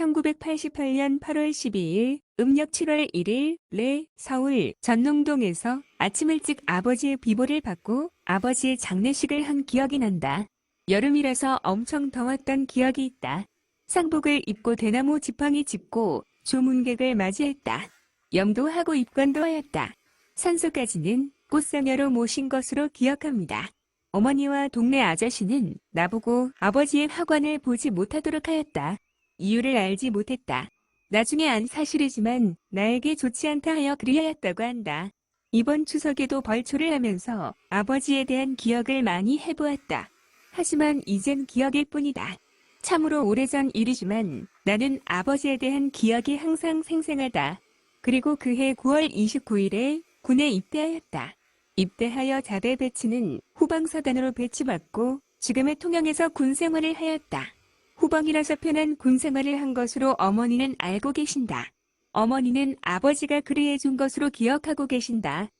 1988년 8월 12일, 음력 7월 1일, 레, 서울, 전농동에서 아침 일찍 아버지의 비보를 받고 아버지의 장례식을 한 기억이 난다. 여름이라서 엄청 더웠던 기억이 있다. 상복을 입고 대나무 지팡이 짚고 조문객을 맞이했다. 염도하고 입관도 하였다. 산소까지는 꽃상여로 모신 것으로 기억합니다. 어머니와 동네 아저씨는 나보고 아버지의 화관을 보지 못하도록 하였다. 이유를 알지 못했다. 나중에 안 사실이지만 나에게 좋지 않다 하여 그리하였다고 한다. 이번 추석에도 벌초를 하면서 아버지에 대한 기억을 많이 해보았다. 하지만 이젠 기억일 뿐이다. 참으로 오래전 일이지만 나는 아버지에 대한 기억이 항상 생생하다. 그리고 그해 9월 29일에 군에 입대하였다. 입대하여 자대 배치는 후방사단으로 배치받고 지금의 통영에서 군 생활을 하였다. 후방이라서 편한 군 생활을 한 것으로 어머니는 알고 계신다. 어머니는 아버지가 그리해 준 것으로 기억하고 계신다.